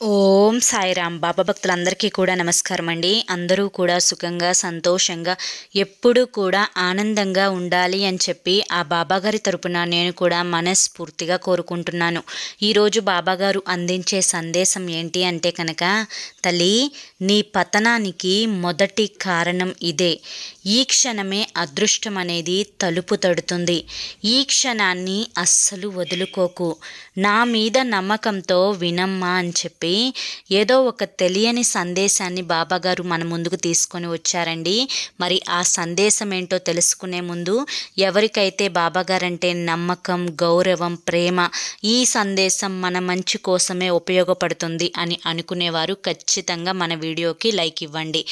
Oh, ఓం సాయిరామ్. బాబా భక్తులందరికీ కూడా నమస్కారం అండి. అందరూ కూడా సుఖంగా సంతోషంగా ఎప్పుడూ కూడా ఆనందంగా ఉండాలి అని చెప్పి ఆ బాబాగారి తరపున నేను కూడా మనస్ఫూర్తిగా కోరుకుంటున్నాను. ఈరోజు బాబాగారు అందించే సందేశం ఏంటి అంటే కనుక తల్లి నీ పతనానికి మొదటి కారణం ఇదే. ఈ క్షణమే అదృష్టం అనేది తలుపు తడుతుంది. ఈ క్షణాన్ని అస్సలు వదులుకోకు. నా మీద నమ్మకంతో వినమ్మా అని చెప్పి చెప్పి ఏదో ఒక తెలియని సందేశాన్ని బాబాగారు మన ముందుకు తీసుకొని వచ్చారండి. మరి ఆ సందేశం ఏంటో తెలుసుకునే ముందు ఎవరికైతే బాబాగారంటే నమ్మకం గౌరవం ప్రేమ ఈ సందేశం మన మంచి కోసమే ఉపయోగపడుతుంది అని అనుకునేవారు ఖచ్చితంగా మన వీడియోకి లైక్ ఇవ్వండి.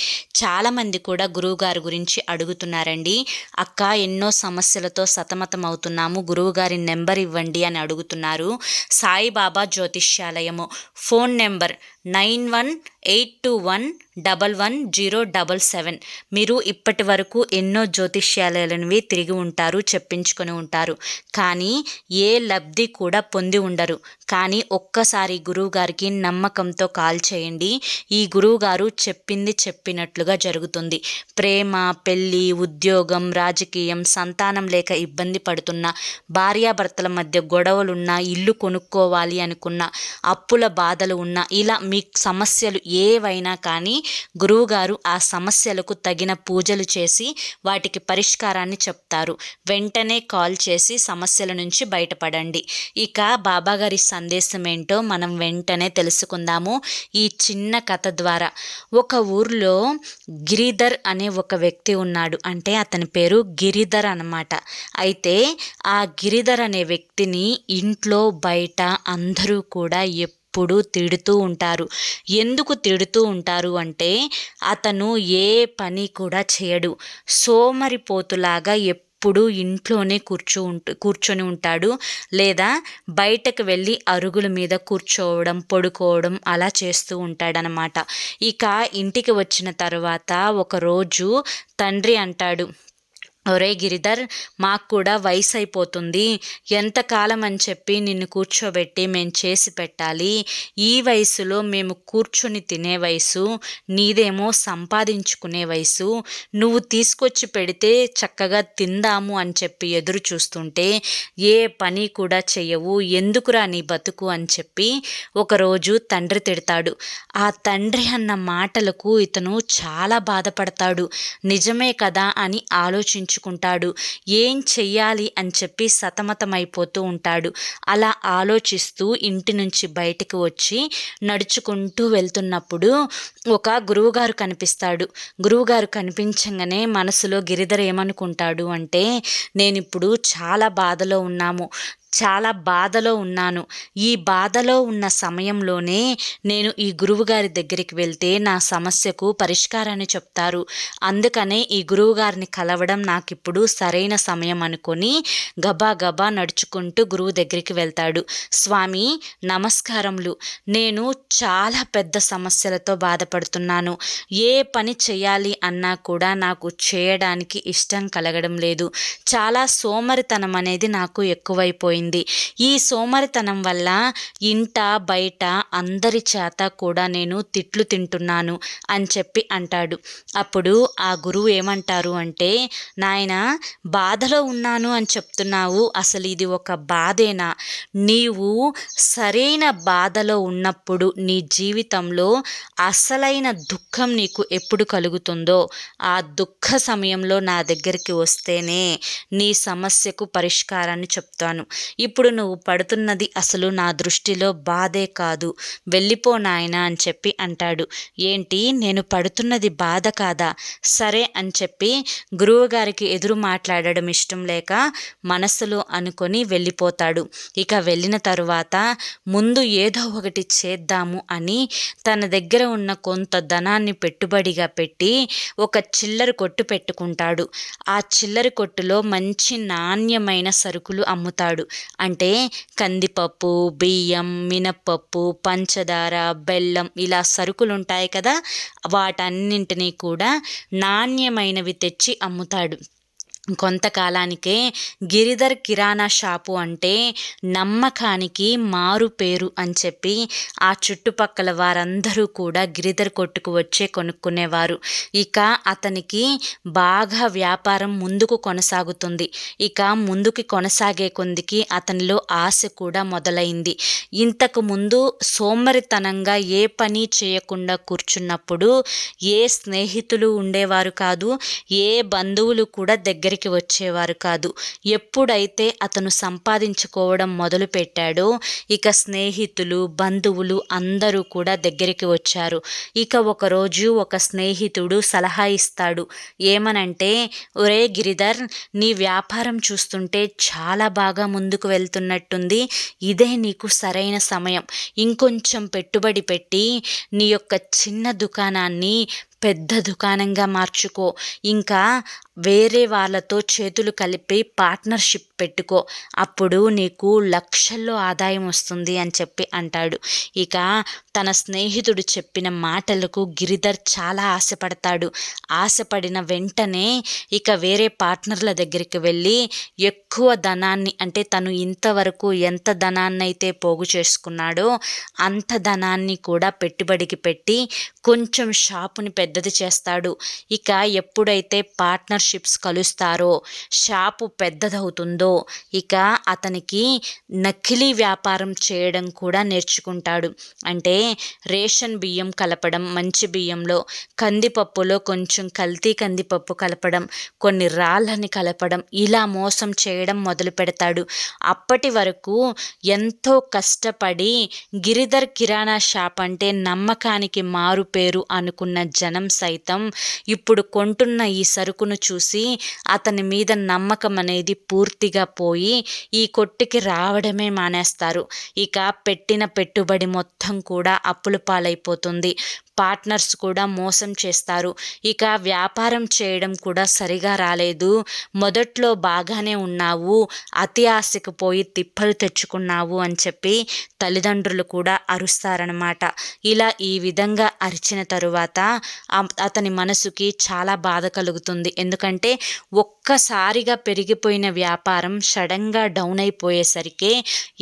చాలామంది కూడా గురువుగారి గురించి అడుగుతున్నారండి. అక్క ఎన్నో సమస్యలతో సతమతం అవుతున్నాము గురువుగారి నెంబర్ ఇవ్వండి అని అడుగుతున్నారు. Saibaba జ్యోతిష్యాలయము phone number nine one eight two one double one zero double seven. మీరు ఇప్పటి వరకు ఎన్నో జ్యోతిష్యాలయాలనివి తిరిగి ఉంటారు చెప్పించుకొని ఉంటారు. కానీ ఏ లబ్ధి కూడా పొంది ఉండరు. కానీ ఒక్కసారి గురువుగారికి నమ్మకంతో కాల్ చేయండి. ఈ గురువుగారు చెప్పింది చెప్పినట్లుగా జరుగుతుంది. ప్రేమ పెళ్ళి ఉద్యోగం రాజకీయం సంతానం లేక ఇబ్బంది పడుతున్న భార్యాభర్తల మధ్య గొడవలున్నా ఇల్లు కొనుక్కోవాలి అనుకున్న అప్పుల బాధలు ఉన్నా ఇలా మీ సమస్యలు ఏవైనా కానీ గురువుగారు ఆ సమస్యలకు తగిన పూజలు చేసి వాటికి పరిష్కారాన్ని చెప్తారు. వెంటనే కాల్ చేసి సమస్యల నుంచి బయటపడండి. ఇక బాబాగారి సందేశం ఏంటో మనం వెంటనే తెలుసుకుందాము. ఈ చిన్న కథ ద్వారా ఒక ఊర్లో గిరిధర్ అనే ఒక వ్యక్తి ఉన్నాడు. అంటే అతని పేరు గిరిధర్ అనమాట అయితే ఆ గిరిధర్ అనే వ్యక్తిని ఇంట్లో బయట అందరూ కూడా ఎప్పుడు తిడుతూ ఉంటారు. ఎందుకు తిడుతూ ఉంటారు అంటే అతను ఏ పని కూడా చేయడు. సోమరిపోతులాగా ఎప్పుడు ఇంట్లోనే కూర్చో కూర్చొని ఉంటాడు. లేదా బయటకు వెళ్ళి అరుగుల మీద కూర్చోవడం పడుకోవడం అలా చేస్తూ ఉంటాడనమాట. ఇక ఇంటికి వచ్చిన తర్వాత ఒకరోజు తండ్రి అంటాడు ఒరే గిరిధర్ మాకు కూడా వయసు అయిపోతుంది ఎంతకాలం అని చెప్పి నిన్ను కూర్చోబెట్టి మేము చేసి పెట్టాలి. ఈ వయసులో మేము కూర్చొని తినే వయసు నీదేమో సంపాదించుకునే వయసు. నువ్వు తీసుకొచ్చి పెడితే చక్కగా తిందాము అని చెప్పి ఎదురు చూస్తుంటే ఏ పని కూడా చెయ్యవు. ఎందుకురా నీ బతుకు అని చెప్పి ఒకరోజు తండ్రి తిడతాడు. ఆ తండ్రి అన్న మాటలకు ఇతను చాలా బాధపడతాడు. నిజమే కదా అని ఆలోచించు ఆలోచించుకుంటాడు ఏం చెయ్యాలి అని చెప్పి సతమతమైపోతూ ఉంటాడు. అలా ఆలోచిస్తూ ఇంటి నుంచి బయటకు వచ్చి నడుచుకుంటూ వెళ్తున్నప్పుడు ఒక గురువుగారు కనిపిస్తాడు. గురువుగారు కనిపించగానే మనసులో గిరిధర ఏమనుకుంటాడు అంటే నేను ఇప్పుడు చాలా బాధలో ఉన్నాము. చాలా బాధలో ఉన్నాను. ఈ బాధలో ఉన్న సమయంలోనే నేను ఈ గురువుగారి దగ్గరికి వెళ్తే నా సమస్యకు పరిష్కారాన్ని చెప్తారు. అందుకనే ఈ గురువుగారిని కలవడం నాకు ఇప్పుడు సరైన సమయం అనుకొని గబా గబా నడుచుకుంటూ గురువు దగ్గరికి వెళ్తాడు. స్వామి నమస్కారములు. నేను చాలా పెద్ద సమస్యలతో బాధపడుతున్నాను. ఏ పని చేయాలి అన్నా కూడా నాకు చేయడానికి ఇష్టం కలగడం లేదు. చాలా సోమరితనం అనేది నాకు ఎక్కువైపోయింది. అయిపోయింది ఈ సోమరితనం వల్ల ఇంట బయట అందరి చేత కూడా నేను తిట్లు తింటున్నాను అని చెప్పి అంటాడు. అప్పుడు ఆ గురువు ఏమంటారు అంటే నాయన బాధలో ఉన్నాను అని చెప్తున్నావు. అసలు ఇది ఒక బాధేనా? నీవు సరైన బాధలో ఉన్నప్పుడు నీ జీవితంలో అసలైన దుఃఖం నీకు ఎప్పుడు కలుగుతుందో ఆ దుఃఖ సమయంలో నా దగ్గరికి వస్తేనే నీ సమస్యకు పరిష్కారాన్ని చెప్తాను. ఇప్పుడు నువ్వు పడుతున్నది అసలు నా దృష్టిలో బాధే కాదు. వెళ్ళిపో నాయన అని చెప్పి అంటాడు. ఏంటి నేను పడుతున్నది బాధ కాదా? సరే అని చెప్పి గురువుగారికి ఎదురు మాట్లాడడం ఇష్టం లేక మనసులో అనుకొని వెళ్ళిపోతాడు. ఇక వెళ్ళిన తరువాత ముందు ఏదో ఒకటి చేద్దాము అని తన దగ్గర ఉన్న కొంత ధనాన్ని పెట్టుబడిగా పెట్టి ఒక చిల్లర కొట్టు పెట్టుకుంటాడు. ఆ చిల్లర కొట్టులో మంచి నాణ్యమైన సరుకులు అమ్ముతాడు. అంటే కందిపప్పు బియ్యం మినప్పప్పు పంచదార బెల్లం ఇలా సరుకులు ఉంటాయి కదా వాటన్నింటినీ కూడా నాణ్యమైనవి తెచ్చి అమ్ముతాడు. కొంతకాలానికే గిరిధర్ కిరాణా షాపు అంటే నమ్మకానికి మారు పేరు అని చెప్పి ఆ చుట్టుపక్కల వారందరూ కూడా గిరిధర్ కొట్టుకు వచ్చే కొనుక్కునేవారు. ఇక అతనికి బాగా వ్యాపారం ముందుకు కొనసాగుతుంది. ఇక ముందుకు కొనసాగే కొందికి అతనిలో ఆశ కూడా మొదలైంది. ఇంతకు ముందు సోమరితనంగా ఏ పని చేయకుండా కూర్చున్నప్పుడు ఏ స్నేహితులు ఉండేవారు కాదు ఏ బంధువులు కూడా దగ్గర దగ్గరికి వచ్చేవారు కాదు. ఎప్పుడైతే అతను సంపాదించుకోవడం మొదలుపెట్టాడో ఇక స్నేహితులు బంధువులు అందరూ కూడా దగ్గరికి వచ్చారు. ఇక ఒకరోజు ఒక స్నేహితుడు సలహా ఇస్తాడు. ఏమనంటే ఒరే గిరిధర్ నీ వ్యాపారం చూస్తుంటే చాలా బాగా ముందుకు వెళ్తున్నట్టుంది. ఇదే నీకు సరైన సమయం. ఇంకొంచెం పెట్టుబడి పెట్టి నీ యొక్క చిన్న దుకాణాన్ని పెద్ద దుకాణంగా మార్చుకో. ఇంకా వేరే వాళ్ళతో చేతులు కలిపి పార్ట్నర్షిప్ పెట్టుకో. అప్పుడు నీకు లక్షల్లో ఆదాయం వస్తుంది అని చెప్పి అంటాడు. ఇక తన స్నేహితుడు చెప్పిన మాటలకు గిరిధర్ చాలా ఆశపడతాడు. ఆశపడిన వెంటనే ఇక వేరే పార్ట్నర్ల దగ్గరికి వెళ్ళి ఎక్కువ ధనాన్ని అంటే తను ఇంతవరకు ఎంత ధనాన్ని అయితే పోగు చేసుకున్నాడో అంత ధనాన్ని కూడా పెట్టుబడికి పెట్టి కొంచెం షాపుని పెద్దది చేస్తాడు. ఇక ఎప్పుడైతే పార్ట్నర్ పార్ట్నర్షిప్స్ కలుస్తారో షాపు పెద్దదవుతుందో ఇక అతనికి నకిలీ వ్యాపారం చేయడం కూడా నేర్చుకుంటాడు. అంటే రేషన్ బియ్యం కలపడం మంచి బియ్యంలో కందిపప్పులో కొంచెం కల్తీ కందిపప్పు కలపడం కొన్ని రాళ్ళని కలపడం ఇలా మోసం చేయడం మొదలు పెడతాడు. అప్పటి వరకు ఎంతో కష్టపడి గిరిధర్ కిరాణా షాప్ అంటే నమ్మకానికి మారు పేరు అనుకున్న జనం సైతం ఇప్పుడు కొంటున్న ఈ సరుకును చూసి అతని మీద నమ్మకం అనేది పూర్తిగా పోయి ఈ కొట్టుకి రావడమే మానేస్తారు. ఇక పెట్టిన పెట్టుబడి మొత్తం కూడా అప్పుల పాలైపోతుంది. పార్ట్నర్స్ కూడా మోసం చేస్తారు. ఇక వ్యాపారం చేయడం కూడా సరిగా రాలేదు. మొదట్లో బాగానే ఉన్నావు అతి ఆశకు పోయి తిప్పలు తెచ్చుకున్నావు అని చెప్పి తల్లిదండ్రులు కూడా అరుస్తారనమాట ఇలా ఈ విధంగా అరిచిన తరువాత అతని మనసుకి చాలా బాధ కలుగుతుంది. ఎందుకంటే ఒక్కసారిగా పెరిగిపోయిన వ్యాపారం సడన్గా డౌన్ అయిపోయేసరికి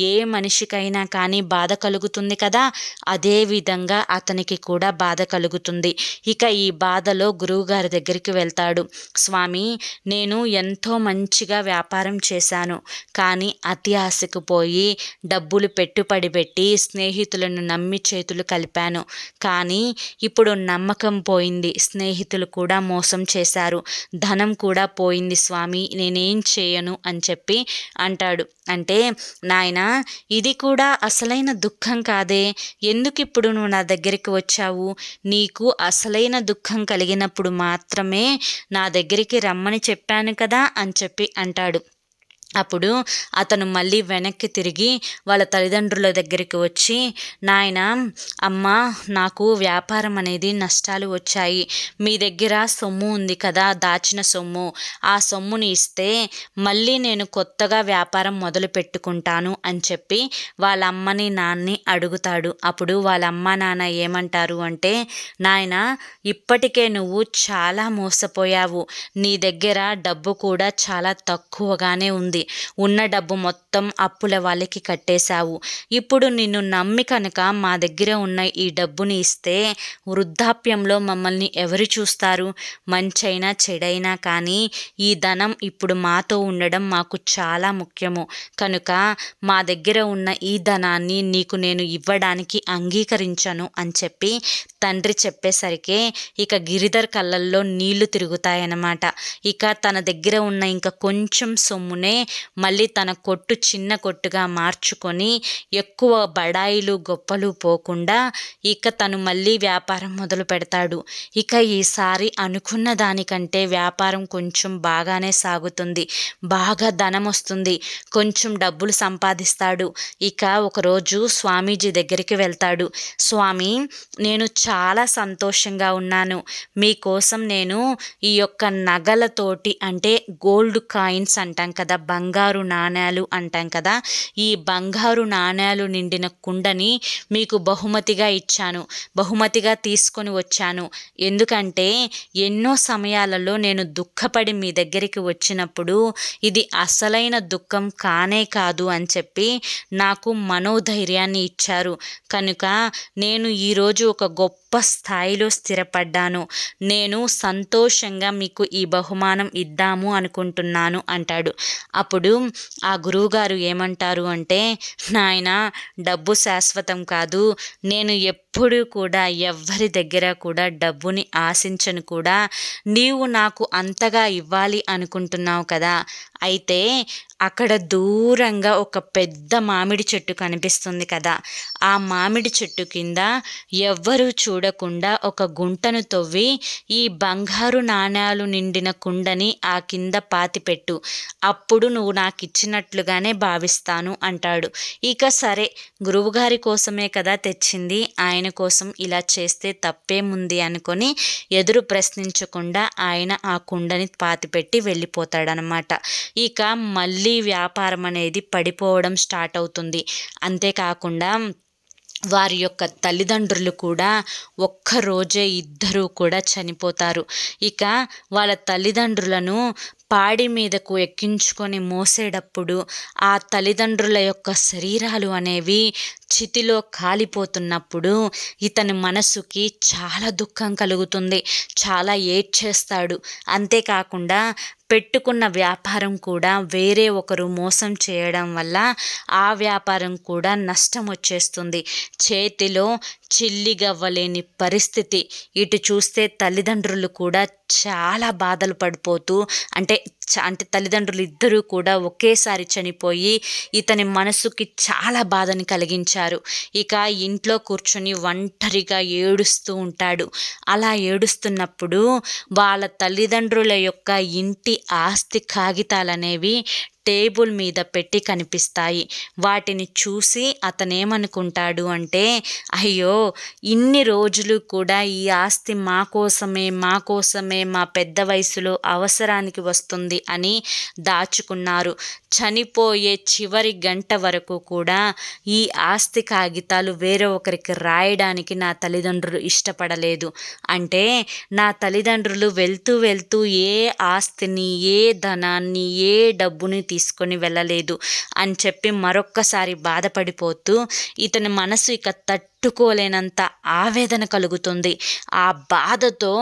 ఏ మనిషికైనా కానీ బాధ కలుగుతుంది కదా. అదే విధంగా అతనికి కూడా బాధ కలుగుతుంది. ఇక ఈ బాధలో గురువుగారి దగ్గరికి వెళ్తాడు. స్వామి నేను ఎంతో మంచిగా వ్యాపారం చేశాను. కానీ అతి ఆశకు పోయి డబ్బులు పెట్టుబడి పెట్టి స్నేహితులను నమ్మి చేతులు కలిపాను. కానీ ఇప్పుడు నమ్మకం పోయింది. స్నేహితులు కూడా మోసం చేశారు. ధనం కూడా పోయింది స్వామి. నేనేం చేయను అని చెప్పి అంటాడు. అంటే నాయన ఇది కూడా అసలైన దుఃఖం కాదే. ఎందుకు ఇప్పుడు నువ్వు నా దగ్గరికి వచ్చావు? నీకు అసలైన దుఃఖం కలిగినప్పుడు మాత్రమే నా దగ్గరికి రమ్మని చెప్పాను కదా అని చెప్పి అంటాడు. అప్పుడు అతను మళ్ళీ వెనక్కి తిరిగి వాళ్ళ తల్లిదండ్రుల దగ్గరికి వచ్చి నాయన అమ్మ నాకు వ్యాపారం అనేది నష్టాలు వచ్చాయి. మీ దగ్గర సొమ్ము ఉంది కదా దాచిన సొమ్ము. ఆ సొమ్ముని ఇస్తే మళ్ళీ నేను కొత్తగా వ్యాపారం మొదలు పెట్టుకుంటాను అని చెప్పి వాళ్ళ అమ్మని నాన్ని అడుగుతాడు. అప్పుడు వాళ్ళ అమ్మ నాన్న ఏమంటారు అంటే నాయన ఇప్పటికే నువ్వు చాలా మోసపోయావు. నీ దగ్గర డబ్బు కూడా చాలా తక్కువగానే ఉంది. ఉన్న డబ్బు మొత్తం అప్పుల వాళ్ళకి కట్టేశావు. ఇప్పుడు నిన్ను నమ్మి కనుక మా దగ్గర ఉన్న ఈ డబ్బుని ఇస్తే వృద్ధాప్యంలో మమ్మల్ని ఎవరు చూస్తారు? మంచైనా చెడైనా కానీ ఈ ధనం ఇప్పుడు మాతో ఉండడం మాకు చాలా ముఖ్యము. కనుక మా దగ్గర ఉన్న ఈ ధనాన్ని నీకు నేను ఇవ్వడానికి అంగీకరించను అని చెప్పి తండ్రి చెప్పేసరికి ఇక గిరిధర్ కళ్ళల్లో నీళ్ళు తిరుగుతాయన్నమాట. ఇక తన దగ్గర ఉన్న ఇంకా కొంచెం సొమ్మునే మళ్ళీ తన కొట్టు చిన్న కొట్టుగా మార్చుకొని ఎక్కువ బడాయిలు గొప్పలు పోకుండా ఇక తను మళ్ళీ వ్యాపారం మొదలు పెడతాడు. ఇక ఈసారి అనుకున్న దానికంటే వ్యాపారం కొంచెం బాగానే సాగుతుంది. బాగా ధనం వస్తుంది. కొంచెం డబ్బులు సంపాదిస్తాడు. ఇక ఒకరోజు స్వామీజీ దగ్గరికి వెళ్తాడు. స్వామి నేను చాలా సంతోషంగా ఉన్నాను. మీకోసం నేను ఈ యొక్క నగలతోటి అంటే గోల్డ్ కాయిన్స్ అంటాం కదా బంగారు బంగారు నాణేలు అంటాం కదా. ఈ బంగారు నాణేలు నిండిన కుండని మీకు బహుమతిగా ఇచ్చాను. బహుమతిగా తీసుకొని వచ్చాను. ఎందుకంటే ఎన్నో సమయాలలో నేను దుఃఖపడి మీ దగ్గరికి వచ్చినప్పుడు ఇది అసలైన దుఃఖం కానే కాదు అని చెప్పి నాకు మనోధైర్యాన్ని ఇచ్చారు. కనుక నేను ఈరోజు ఒక గొప్ప స్థాయిలో స్థిరపడ్డాను. నేను సంతోషంగా మీకు ఈ బహుమానం ఇద్దాము అనుకుంటున్నాను అంటాడు. అప్పుడు ఆ గురువుగారు ఏమంటారు అంటే నాయన డబ్బు శాశ్వతం కాదు. నేను ఎప్పుడు కూడా ఎవ్వరి దగ్గర కూడా డబ్బుని ఆశించను కూడా. నీవు నాకు అంతగా ఇవ్వాలి అనుకుంటున్నావు కదా. అయితే అక్కడ దూరంగా ఒక పెద్ద మామిడి చెట్టు కనిపిస్తుంది కదా. ఆ మామిడి చెట్టు కింద ఎవ్వరూ చూడకుండా ఒక గుంటను తవ్వి ఈ బంగారు నాణ్యాలు నిండిన కుండని ఆ కింద పాతిపెట్టు అప్పుడు నువ్వు నాకు ఇచ్చినట్లుగానే భావిస్తాను అంటాడు. ఇక సరే గురువుగారి కోసమే కదా తెచ్చింది. ఆయన కోసం ఇలా చేస్తే తప్పేముంది అనుకొని ఎదురు ప్రశ్నించకుండా ఆయన ఆ కుండని పాతిపెట్టి వెళ్ళిపోతాడనమాట. ఇక మళ్ళీ వ్యాపారం అనేది పడిపోవడం స్టార్ట్ అవుతుంది. అంతేకాకుండా వారి యొక్క తల్లిదండ్రులు కూడా ఒక్కరోజే ఇద్దరూ కూడా చనిపోతారు. ఇక వాళ్ళ తల్లిదండ్రులను పాడి మీదకు ఎక్కించుకొని మోసేటప్పుడు ఆ తల్లిదండ్రుల యొక్క శరీరాలు అనేవి చితిలో కాలిపోతున్నప్పుడు ఇతని మనసుకి చాలా దుఃఖం కలుగుతుంది చాలా ఏడ్చేస్తాడు. అంతేకాకుండా పెట్టుకున్న వ్యాపారం కూడా వేరే ఒకరు మోసం చేయడం వల్ల ఆ వ్యాపారం కూడా నష్టం వచ్చేస్తుంది. చేతిలో చిల్లిగవ్వలేని పరిస్థితి. ఇటు చూస్తే తల్లిదండ్రులు కూడా చాలా బాధలు పడిపోతూ అంటే అంటే తల్లిదండ్రులు ఇద్దరూ కూడా ఒకేసారి చనిపోయి ఇతని మనసుకి చాలా బాధని కలిగించారు. ఇక ఇంట్లో కూర్చొని ఒంటరిగా ఏడుస్తూ ఉంటాడు. అలా ఏడుస్తున్నప్పుడు వాళ్ళ తల్లిదండ్రుల యొక్క ఇంటి ఆస్తి కాగితాలనేవి టేబుల్ మీద పెట్టి కనిపిస్తాయి. వాటిని చూసి అతనేమనుకుంటాడు అంటే అయ్యో ఇన్ని రోజులు కూడా ఈ ఆస్తి మా కోసమే మా కోసమే మా పెద్ద వయసులో అవసరానికి వస్తుంది. అని దాచుకున్నారు. చనిపోయే చివరి గంట వరకు కూడా ఈ ఆస్తి కాగితాలు వేరే ఒకరికి రాయడానికి నా తల్లిదండ్రులు ఇష్టపడలేదు. అంటే నా తల్లిదండ్రులు వెళ్తూ వెళ్తూ ఏ ఆస్తిని ఏ ధనాన్ని ఏ డబ్బుని తీసుకొని వెళ్ళలేదు అని చెప్పి మరొక్కసారి బాధపడిపోతూ ఇతని మనసు ఇక తట్టుకోలేనంత ఆవేదన కలుగుతుంది. ఆ బాధతో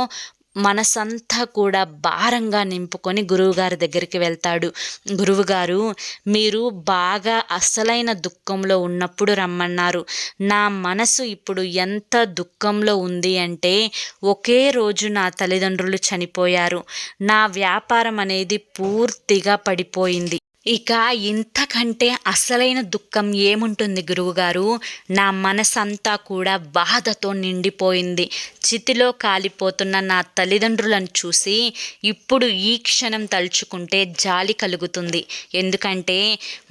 మనసంతా కూడా భారంగా నింపుకొని గురువుగారి దగ్గరికి వెళ్తాడు. గురువుగారు మీరు బాగా అసలైన దుఃఖంలో ఉన్నప్పుడు రమ్మన్నారు. నా మనసు ఇప్పుడు ఎంత దుఃఖంలో ఉంది అంటే ఒకే రోజు నా తల్లిదండ్రులు చనిపోయారు. నా వ్యాపారం అనేది పూర్తిగా పడిపోయింది. ఇక ఇంతకంటే అసలైన దుఃఖం ఏముంటుంది గురువుగారు? నా మనసంతా కూడా బాధతో నిండిపోయింది. చితిలో కాలిపోతున్న నా తల్లిదండ్రులను చూసి ఇప్పుడు ఈ క్షణం తలుచుకుంటే జాలి కలుగుతుంది. ఎందుకంటే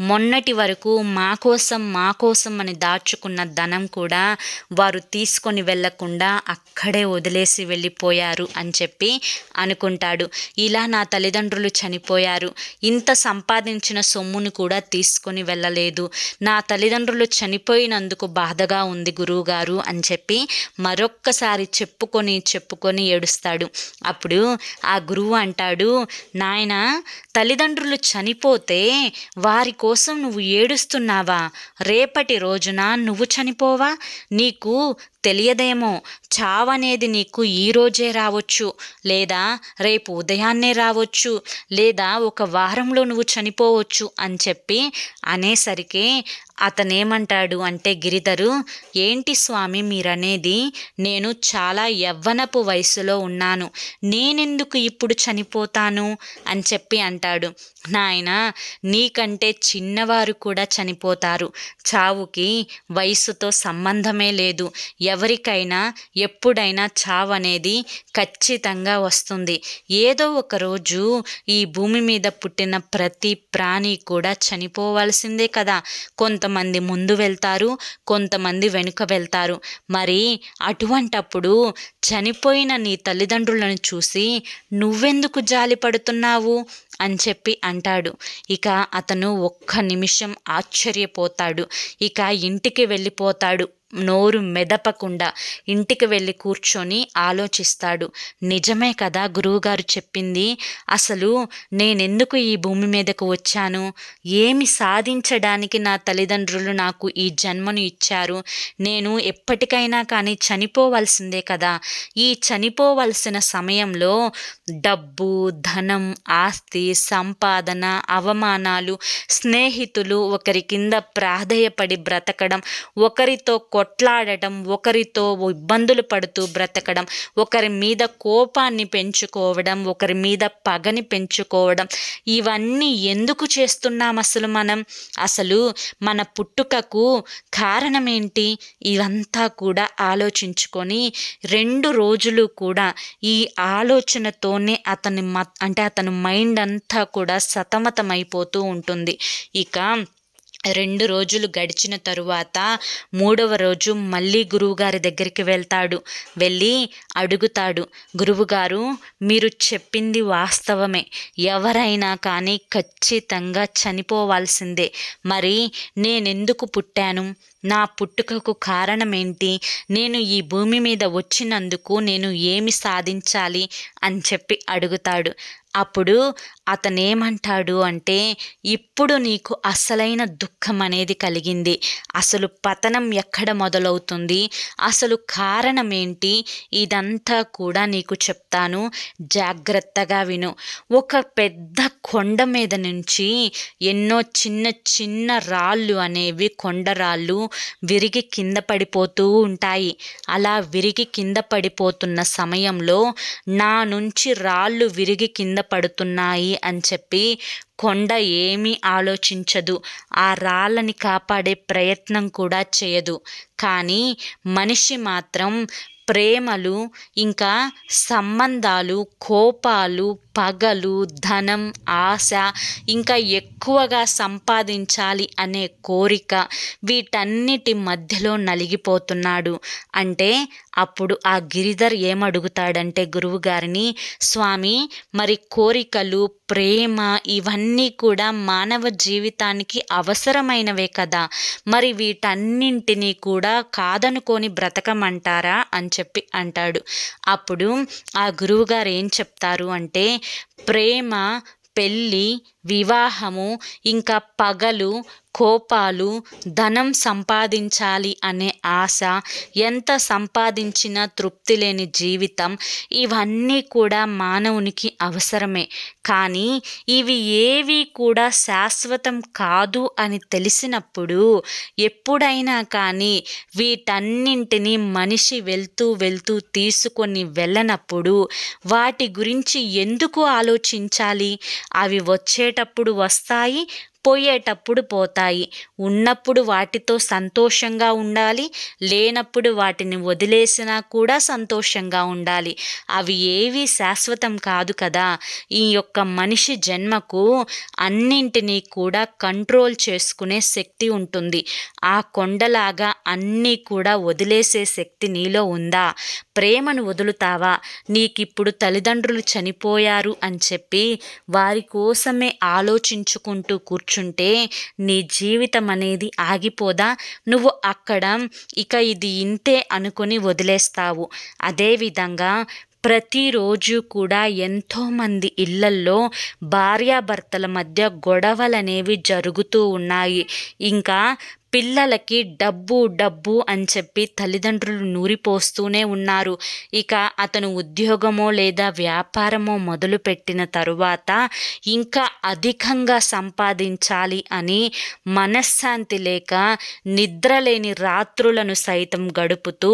మొన్నటి వరకు మా కోసం మా కోసం అని దాచుకున్న ధనం కూడా వారు తీసుకొని వెళ్ళకుండా అక్కడే వదిలేసి వెళ్ళిపోయారు అని చెప్పి అనుకుంటాడు. ఇలా నా తల్లిదండ్రులు చనిపోయారు. ఇంత సంపాదించ సంపాదించిన సొమ్మును కూడా తీసుకొని వెళ్ళలేదు. నా తల్లిదండ్రులు చనిపోయినందుకు బాధగా ఉంది గురువుగారు అని చెప్పి మరొక్కసారి చెప్పుకొని చెప్పుకొని ఏడుస్తాడు. అప్పుడు ఆ గురువు అంటాడు నాయన తల్లిదండ్రులు చనిపోతే వారి కోసం నువ్వు ఏడుస్తున్నావా? రేపటి రోజున నువ్వు చనిపోవా? నీకు తెలియదేమో. చావనేది నీకు ఈరోజే రావచ్చు. లేదా రేపు ఉదయాన్నే రావచ్చు. లేదా ఒక వారంలో నువ్వు చనిపోవచ్చు అని చెప్పి అనేసరికి అతనేమంటాడు అంటే గిరిధరు ఏంటి స్వామి మీరనేది? నేను చాలా యవ్వనపు వయసులో ఉన్నాను. నేనెందుకు ఇప్పుడు చనిపోతాను? అని చెప్పి అంటాడు. నాయన నీకంటే చిన్నవారు కూడా చనిపోతారు. చావుకి వయసుతో సంబంధమే లేదు. ఎవరికైనా ఎప్పుడైనా చావు అనేది ఖచ్చితంగా వస్తుంది. ఏదో ఒక రోజు ఈ భూమి మీద పుట్టిన ప్రతి ప్రాణి కూడా చనిపోవాల్సిందే కదా. కొంత కొంతమంది ముందు వెళ్తారు కొంతమంది వెనుక వెళ్తారు. మరి అటువంటప్పుడు చనిపోయిన నీ తల్లిదండ్రులను చూసి నువ్వెందుకు జాలి పడుతున్నావు అని చెప్పి అంటాడు. ఇక అతను ఒక్క నిమిషం ఆశ్చర్యపోతాడు. ఇక ఇంటికి వెళ్ళిపోతాడు. నోరు మెదపకుండా ఇంటికి వెళ్ళి కూర్చొని ఆలోచిస్తాడు. నిజమే కదా గురువుగారు చెప్పింది? అసలు నేనెందుకు ఈ భూమి మీదకు వచ్చాను? ఏమి సాధించడానికి నా తల్లిదండ్రులు నాకు ఈ జన్మను ఇచ్చారు? నేను ఎప్పటికైనా కానీ చనిపోవలసిందే కదా? ఈ చనిపోవలసిన సమయంలో డబ్బు ధనం ఆస్తి సంపాదన అవమానాలు స్నేహితులు ఒకరి కింద ప్రాధేయపడి బ్రతకడం ఒకరితో కొట్లాడటం ఒకరితో ఇబ్బందులు పడుతూ బ్రతకడం ఒకరి మీద కోపాన్ని పెంచుకోవడం ఒకరి మీద పగని పెంచుకోవడం ఇవన్నీ ఎందుకు చేస్తున్నాం అసలు మనం? అసలు మన పుట్టుకకు కారణం ఏంటి ఇవంతా కూడా ఆలోచించుకొని రెండు రోజులు కూడా ఈ ఆలోచనతోనే అతని మ అంటే అతని మైండ్ అంతా కూడా సతమతమైపోతూ ఉంటుంది. ఇక రెండు రోజులు గడిచిన తరువాత మూడవ రోజు మళ్ళీ గురువుగారి దగ్గరికి వెళ్తాడు. వెళ్ళి అడుగుతాడు గురువుగారు మీరు చెప్పింది వాస్తవమే. ఎవరైనా కానీ ఖచ్చితంగా చనిపోవాల్సిందే. మరి నేనెందుకు పుట్టాను? నా పుట్టుకకు కారణం ఏంటి నేను ఈ భూమి మీద వచ్చినందుకు నేను ఏమి సాధించాలి? అని చెప్పి అడుగుతాడు. అప్పుడు అతనేమంటాడు అంటే ఇప్పుడు నీకు అసలైన దుఃఖం అనేది కలిగింది. అసలు పతనం ఎక్కడ మొదలవుతుంది? అసలు కారణం ఏంటి ఇదంతా కూడా నీకు చెప్తాను. జాగ్రత్తగా విను. ఒక పెద్ద కొండ మీద నుంచి ఎన్నో చిన్న చిన్న రాళ్ళు అనేవి కొండరాళ్ళు విరిగి కింద పడిపోతూ ఉంటాయి. అలా విరిగి కింద పడిపోతున్న సమయంలో నా నుంచి రాళ్ళు విరిగి కింద పడుతున్నాయి అని చెప్పి కొండ ఏమీ ఆలోచించదు. ఆ రాళ్ళని కాపాడే ప్రయత్నం కూడా చేయదు. కానీ మనిషి మాత్రం ప్రేమలు ఇంకా సంబంధాలు కోపాలు పగలు ధనం ఆశ ఇంకా ఎక్కువగా సంపాదించాలి అనే కోరిక వీటన్నిటి మధ్యలో నలిగిపోతున్నాడు. అంటే అప్పుడు ఆ గిరిధర్ ఏమడుగుతాడంటే గురువుగారిని స్వామి మరి కోరికలు ప్రేమ ఇవన్నీ కూడా మానవ జీవితానికి అవసరమైనవే కదా. మరి వీటన్నింటినీ కూడా కాదనుకొని బ్రతకమంటారా? అని చెప్పి అంటాడు. అప్పుడు ఆ గురువుగారు ఏం చెప్తారు అంటే ప్రేమ పెళ్ళి వివాహము ఇంకా పగలు కోపాలు ధనం సంపాదించాలి అనే ఆశ ఎంత సంపాదించినా తృప్తి లేని జీవితం ఇవన్నీ కూడా మానవునికి అవసరమే. కానీ ఇవి ఏవి కూడా శాశ్వతం కాదు అని తెలిసినప్పుడు ఎప్పుడైనా కానీ వీటన్నింటినీ మనిషి వెళ్తూ వెళ్తూ తీసుకొని వెళ్ళనప్పుడు వాటి గురించి ఎందుకు ఆలోచించాలి? అవి వచ్చేటప్పుడు వస్తాయి పోయేటప్పుడు పోతాయి. ఉన్నప్పుడు వాటితో సంతోషంగా ఉండాలి. లేనప్పుడు వాటిని వదిలేసినా కూడా సంతోషంగా ఉండాలి. అవి ఏవి శాశ్వతం కాదు కదా. ఈ యొక్క మనిషి జన్మకు అన్నింటినీ కూడా కంట్రోల్ చేసుకునే శక్తి ఉంటుంది. ఆ కొండలాగా అన్నీ కూడా వదిలేసే శక్తి నీలో ఉందా? ప్రేమను వదులుతావా? నీకిప్పుడు తల్లిదండ్రులు చనిపోయారు అని చెప్పి వారి కోసమే ఆలోచించుకుంటూ కూర్చుంటే నీ జీవితం అనేది ఆగిపోదా? నువ్వు అక్కడ ఇక ఇది ఇంతే అనుకుని వదిలేస్తావు. అదేవిధంగా ప్రతిరోజు కూడా ఎంతోమంది ఇళ్ళల్లో భార్యాభర్తల మధ్య గొడవలనేవి జరుగుతూ ఉన్నాయి. ఇంకా పిల్లలకి డబ్బు డబ్బు అని చెప్పి తల్లిదండ్రులు నూరిపోస్తూనే ఉన్నారు. ఇక అతను ఉద్యోగమో లేదా వ్యాపారమో మొదలుపెట్టిన తరువాత ఇంకా అధికంగా సంపాదించాలి అని మనశ్శాంతి లేక నిద్రలేని రాత్రులను సైతం గడుపుతూ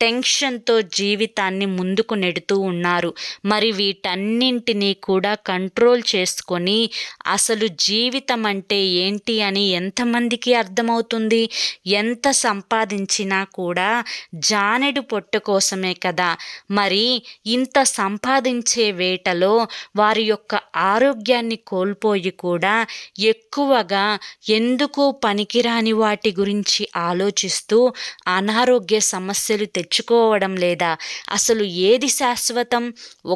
టెన్షన్తో జీవితాన్ని ముందుకు నెడుతూ ఉన్నారు. మరి వీటన్నింటినీ కూడా కంట్రోల్ చేసుకొని అసలు జీవితం అంటే ఏంటి అని ఎంతమందికి అర్థమవుతుంది? ఎంత సంపాదించినా కూడా జానెడు పొట్టు కోసమే కదా. మరి ఇంత సంపాదించే వేటలో వారి యొక్క ఆరోగ్యాన్ని కోల్పోయి కూడా ఎక్కువగా ఎందుకు పనికిరాని వాటి గురించి ఆలోచిస్తూ అనారోగ్య సమస్యలు తెచ్చుకోవడం లేదా అసలు ఏది శాశ్వతం?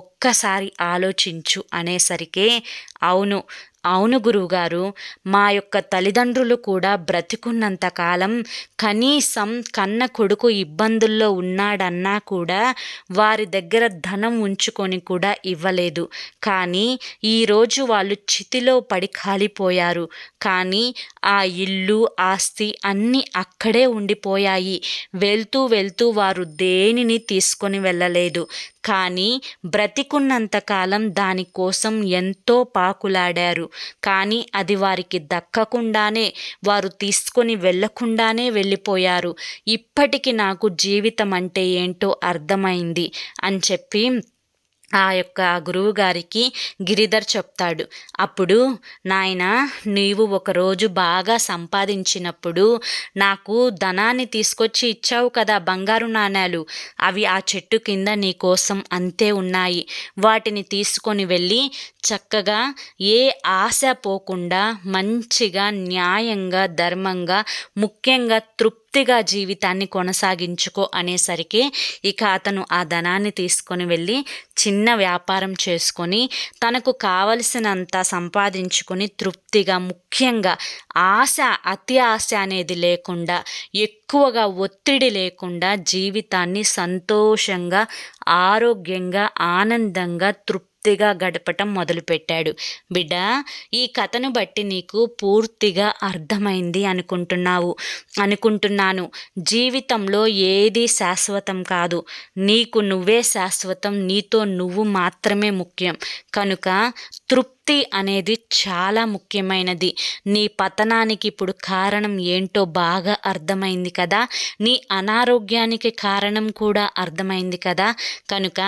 ఒక్కసారి ఆలోచించు అనేసరికే అవును. అవును గురువుగారు మా యొక్క తల్లిదండ్రులు కూడా బ్రతికున్నంత కాలం కనీసం కన్న కొడుకు ఇబ్బందుల్లో ఉన్నాడన్నా కూడా వారి దగ్గర ధనం ఉంచుకొని కూడా ఇవ్వలేదు. కానీ ఈరోజు వాళ్ళు చితిలో పడి కాలిపోయారు. కానీ ఆ ఇల్లు ఆస్తి అన్నీ అక్కడే ఉండిపోయాయి. వెళ్తూ వెళ్తూ వారు దేనిని తీసుకొని వెళ్ళలేదు. కానీ బ్రతికున్నంతకాలం దానికోసం ఎంతో పాకులాడారు. కానీ అది వారికి దక్కకుండానే వారు తీసుకొని వెళ్ళకుండానే వెళ్ళిపోయారు. ఇప్పటికి నాకు జీవితం అంటే ఏంటో అర్థమైంది అని చెప్పి ఆ యొక్క గురువు గారికి గిరిధర్ చెప్తాడు. అప్పుడు నాయన నీవు ఒకరోజు బాగా సంపాదించినప్పుడు నాకు ధనాన్ని తీసుకొచ్చి ఇచ్చావు కదా బంగారు నాణ్యాలు అవి ఆ చెట్టు కింద నీ కోసం అంతే ఉన్నాయి. వాటిని తీసుకొని వెళ్ళి చక్కగా ఏ ఆశ పోకుండా మంచిగా న్యాయంగా ధర్మంగా ముఖ్యంగా తృప్తి తృప్తిగా జీవితాన్ని కొనసాగించుకో అనేసరికి ఇక అతను ఆ ధనాన్ని తీసుకొని వెళ్ళి చిన్న వ్యాపారం చేసుకొని తనకు కావలసినంత సంపాదించుకొని తృప్తిగా ముఖ్యంగా ఆశ అతి ఆశ అనేది లేకుండా ఎక్కువగా ఒత్తిడి లేకుండా జీవితాన్ని సంతోషంగా ఆరోగ్యంగా ఆనందంగా తృప్తి తృప్తిగా గడపటం మొదలుపెట్టాడు. బిడ్డ ఈ కథను బట్టి నీకు పూర్తిగా అర్థమైంది అనుకుంటున్నావు. అనుకుంటున్నాను. జీవితంలో ఏది శాశ్వతం కాదు. నీకు నువ్వే శాశ్వతం. నీతో నువ్వు మాత్రమే ముఖ్యం. కనుక తృప్తి అనేది చాలా ముఖ్యమైనది. నీ పతనానికి ఇప్పుడు కారణం ఏంటో బాగా అర్థమైంది కదా. నీ అనారోగ్యానికి కారణం కూడా అర్థమైంది కదా. కనుక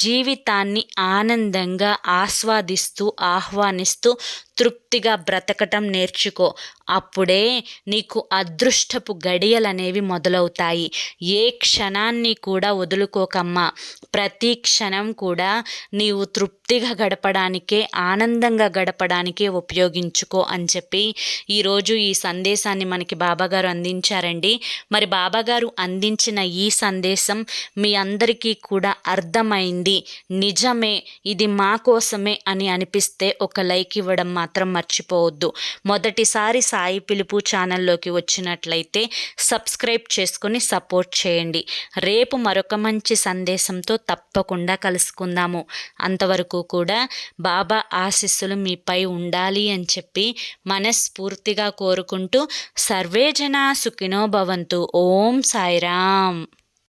జీవితాన్ని ఆనందంగా ఆస్వాదిస్తూ ఆహ్వానిస్తూ తృప్తిగా బ్రతకటం నేర్చుకో. అప్పుడే నీకు అదృష్టపు గడియలనేవి మొదలవుతాయి. ఏ క్షణాన్ని కూడా వదులుకోకమ్మా. ప్రతి క్షణం కూడా నీవు తృప్తిగా గడపడానికే ఆనందంగా గడపడానికే ఉపయోగించుకో అని చెప్పి ఈరోజు ఈ సందేశాన్ని మనకి బాబాగారు అందించారండి. మరి బాబాగారు అందించిన ఈ సందేశం మీ అందరికీ కూడా అర్థమైంది. నిజమే ఇది మా కోసమే అని అనిపిస్తే ఒక లైక్ ఇవ్వడం మాత్రం మాత్రం మర్చిపోవద్దు. మొదటిసారి సాయి పిలుపు ఛానల్లోకి వచ్చినట్లయితే సబ్స్క్రైబ్ చేసుకొని సపోర్ట్ చేయండి. రేపు మరొక మంచి సందేశంతో తప్పకుండా కలుసుకుందాము. అంతవరకు కూడా బాబా ఆశీస్సులు మీపై ఉండాలి అని చెప్పి మనస్ఫూర్తిగా కోరుకుంటూ సర్వేజన సుఖినో భవంతు. ఓం సాయిరామ్.